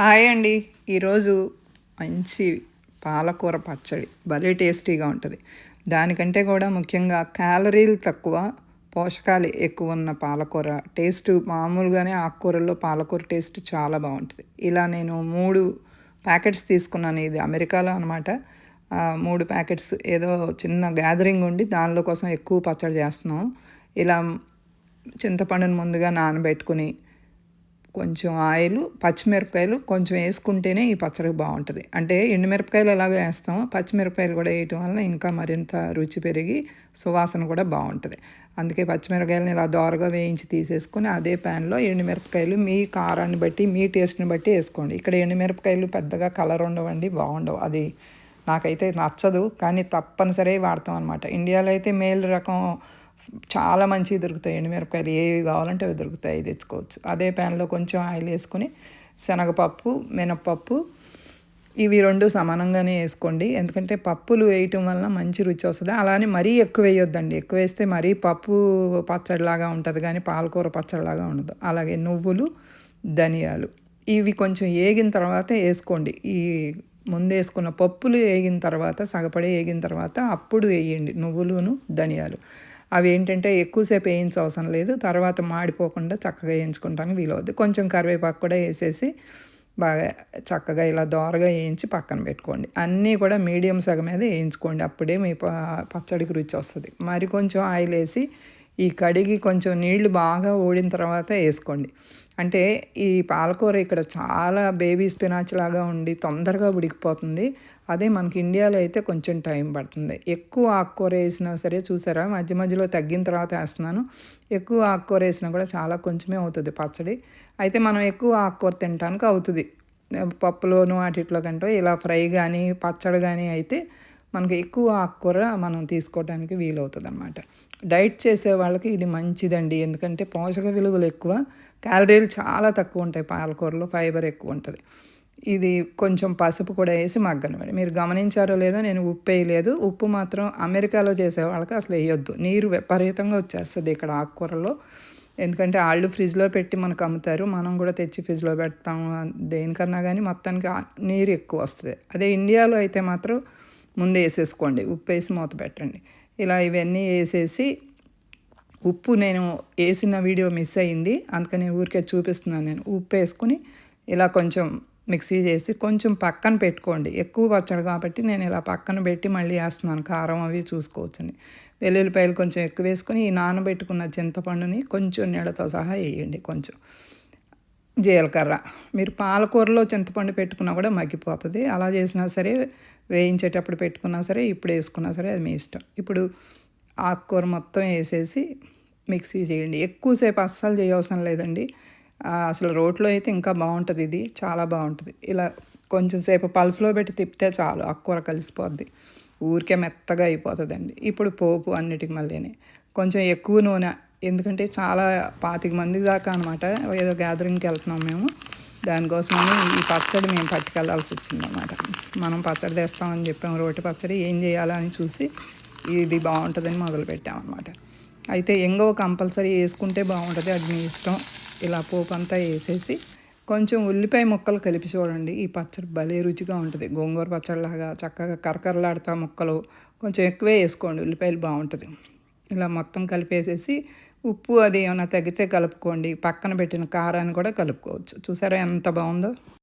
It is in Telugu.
హాయ్ అండి. ఈరోజు మంచి పాలకూర పచ్చడి. భలే టేస్టీగా ఉంటుంది. దానికంటే కూడా ముఖ్యంగా క్యాలరీలు తక్కువ పోషకాలు ఎక్కువ ఉన్న పాలకూర. టేస్ట్ మామూలుగానే ఆకుకూరల్లో పాలకూర టేస్ట్ చాలా బాగుంటుంది. ఇలా నేను మూడు ప్యాకెట్స్ తీసుకున్నాను. ఇది అమెరికాలో అనమాట మూడు ప్యాకెట్స్ ఏదో చిన్న గ్యాదరింగ్ ఉండి దానిలో కోసం ఎక్కువ పచ్చడి చేస్తున్నాం. ఇలా చింతపండును ముందుగా నానబెట్టుకుని కొంచెం ఆయిల్ పచ్చిమిరపకాయలు కొంచెం వేసుకుంటేనే ఈ పచ్చడి బాగుంటుంది. అంటే ఎండుమిరపకాయలు ఎలాగో వేస్తామో పచ్చిమిరపకాయలు కూడా వేయటం వల్ల ఇంకా మరింత రుచి పెరిగి సువాసన కూడా బాగుంటుంది. అందుకే పచ్చిమిరపకాయలను ఇలా దోరగా వేయించి తీసేసుకొని అదే ప్యాన్లో ఎండుమిరపకాయలు మీ కారాన్ని బట్టి మీ టేస్ట్ని బట్టి వేసుకోండి. ఇక్కడ ఎండుమిరపకాయలు పెద్దగా కలర్ ఉండవండి బాగుండవు. అది నాకైతే నచ్చదు కానీ తప్పనిసరి వాడతాం అనమాట ఇండియాలో అయితే మేలు రకం చాలా మంచివి దొరుకుతాయి ఎండుమిరపకాయలు ఏవి కావాలంటే అవి దొరుకుతాయి తెచ్చుకోవచ్చు. అదే ప్యాన్లో కొంచెం ఆయిల్ వేసుకొని శనగపప్పు మినప్పప్పు ఇవి రెండు సమానంగానే వేసుకోండి. ఎందుకంటే పప్పులు వేయటం వలన మంచి రుచి వస్తుంది. అలానే మరీ ఎక్కువ వేయొద్దండి. ఎక్కువ వేస్తే మరీ పప్పు పచ్చడిలాగా ఉంటుంది కానీ పాలకూర పచ్చడిలాగా ఉండదు. అలాగే నువ్వులు ధనియాలు ఇవి కొంచెం వేగిన తర్వాత వేసుకోండి. ఈ ముందు వేసుకున్న పప్పులు వేగిన తర్వాత సగపడి వేగిన తర్వాత అప్పుడు వేయండి. నువ్వులును ధనియాలు. అవి ఏంటంటే ఎక్కువసేపు వేయించ అవసరం లేదు. తర్వాత మాడిపోకుండా చక్కగా వేయించుకుంటానికి వీలవుద్ది. కొంచెం కరివేపాకు కూడా వేసేసి బాగా చక్కగా ఇలా దోరగా వేయించి పక్కన పెట్టుకోండి. అన్నీ కూడా మీడియం సగం మీద వేయించుకోండి. అప్పుడే మీ పచ్చడికి రుచి వస్తుంది. మరి కొంచెం ఆయిల్ వేసి ఈ కడిగి కొంచెం నీళ్ళు బాగా ఓడిన తర్వాత వేసుకోండి. అంటే ఈ పాలకూర ఇక్కడ చాలా బేబీ స్పినాచ్ లాగా ఉండి తొందరగా ఉడికిపోతుంది. అదే మనకి ఇండియాలో అయితే కొంచెం టైం పడుతుంది. ఎక్కువ ఆకుకూర వేసినా సరే చూసారా మధ్య మధ్యలో తగ్గిన తర్వాత వేస్తున్నాను. ఎక్కువ ఆకుకూర వేసినా కూడా చాలా కొంచెమే అవుతుంది పచ్చడి. అయితే మనం ఎక్కువ ఆకుకూర తినడానికి అవుతుంది. పప్పులోను వాటిలో కంటే ఇలా ఫ్రై కానీ పచ్చడి కానీ అయితే మనకి ఎక్కువ ఆకుకూర మనం తీసుకోవడానికి వీలవుతుంది అనమాట డైట్ చేసే వాళ్ళకి ఇది మంచిదండి. ఎందుకంటే పోషక విలువలు ఎక్కువ క్యాలరీలు చాలా తక్కువ ఉంటాయి. పాలకూరలో ఫైబర్ ఎక్కువ ఉంటుంది. ఇది కొంచెం పసుపు కూడా వేసి మగ్గనివ్వండి. మీరు గమనించారో లేదో నేను ఉప్పు వేయలేదు. ఉప్పు మాత్రం అమెరికాలో చేసే వాళ్ళకి అసలు వేయొద్దు. నీరు విపరీతంగా వచ్చేస్తుంది ఇక్కడ ఆకుకూరలో. ఎందుకంటే వాళ్ళు ఫ్రిడ్జ్లో పెట్టి మనకు అమ్ముతారు. మనం కూడా తెచ్చి ఫ్రిడ్జ్లో పెడతాము. దేనికన్నా కానీ మొత్తానికి నీరు ఎక్కువ వస్తుంది. అదే ఇండియాలో అయితే మాత్రం ముందు వేసేసుకోండి. ఉప్పు వేసి మూత పెట్టండి. ఇలా ఇవన్నీ వేసేసి ఉప్పు నేను వేసిన వీడియో మిస్ అయింది. అందుకని ఊరికే చూపిస్తున్నాను నేను. ఉప్పు వేసుకుని ఇలా కొంచెం మిక్సీ చేసి కొంచెం పక్కన పెట్టుకోండి. ఎక్కువ పచ్చడి కాబట్టి నేను ఇలా పక్కన పెట్టి మళ్ళీ వేస్తున్నాను. కారం అవి చూసుకోవచ్చని. వెల్లుల్లిపాయలు కొంచెం ఎక్కువ వేసుకొని ఈ నానబెట్టుకున్న చింతపండుని కొంచెం నీళ్ళతో సహా వేయండి కొంచెం. జీలకర్ర. మీరు పాలకూరలో చింతపండు పెట్టుకున్నా కూడా మగ్గిపోతుంది. అలా చేసినా సరే వేయించేటప్పుడు పెట్టుకున్నా సరే ఇప్పుడు వేసుకున్నా సరే అది మీ ఇష్టం. ఇప్పుడు ఆకుకూర మొత్తం వేసేసి మిక్సీ చేయండి. ఎక్కువసేపు అస్సలు చేయవసరం లేదండి. అసలు రోట్లో అయితే ఇంకా బాగుంటుంది ఇది. చాలా బాగుంటుంది. ఇలా కొంచెం సేపు పల్సులో పెట్టి తిప్పితే చాలు ఆకుకూర కలిసిపోద్ది. ఊరికే మెత్తగా అయిపోతుందండి. ఇప్పుడు పోపు అన్నిటికి మళ్ళీని. కొంచెం ఎక్కువ నూనె ఎందుకంటే చాలా పాతిక మంది దాకా అనమాట ఏదో గ్యాదరింగ్కి వెళ్తున్నాం మేము. దానికోసమని ఈ పచ్చడి మేము పట్టుకెళ్ళాల్సి వచ్చింది అనమాట మనం పచ్చడి తెస్తామని చెప్పాము రోటి పచ్చడి ఏం చేయాలని చూసి ఇది బాగుంటుందని మొదలుపెట్టామన్నమాట. అయితే ఎంగో కంపల్సరీ వేసుకుంటే బాగుంటుంది అది మీ ఇష్టం. ఇలా పోపు అంతా వేసేసి కొంచెం ఉల్లిపాయ ముక్కలు కలిపి చూడండి. ఈ పచ్చడి భలే రుచిగా ఉంటుంది. గోంగూర పచ్చడిలాగా చక్కగా కరకరలాడుతా ముక్కలు కొంచెం ఎక్కువే వేసుకోండి ఉల్లిపాయలు బాగుంటుంది. ఇలా మొత్తం కలిపేసేసి ఉప్పు అది ఏమైనా తగ్గితే కలుపుకోండి. పక్కన పెట్టిన కారాన్ని కూడా కలుపుకోవచ్చు. చూసారా ఎంత బాగుందో?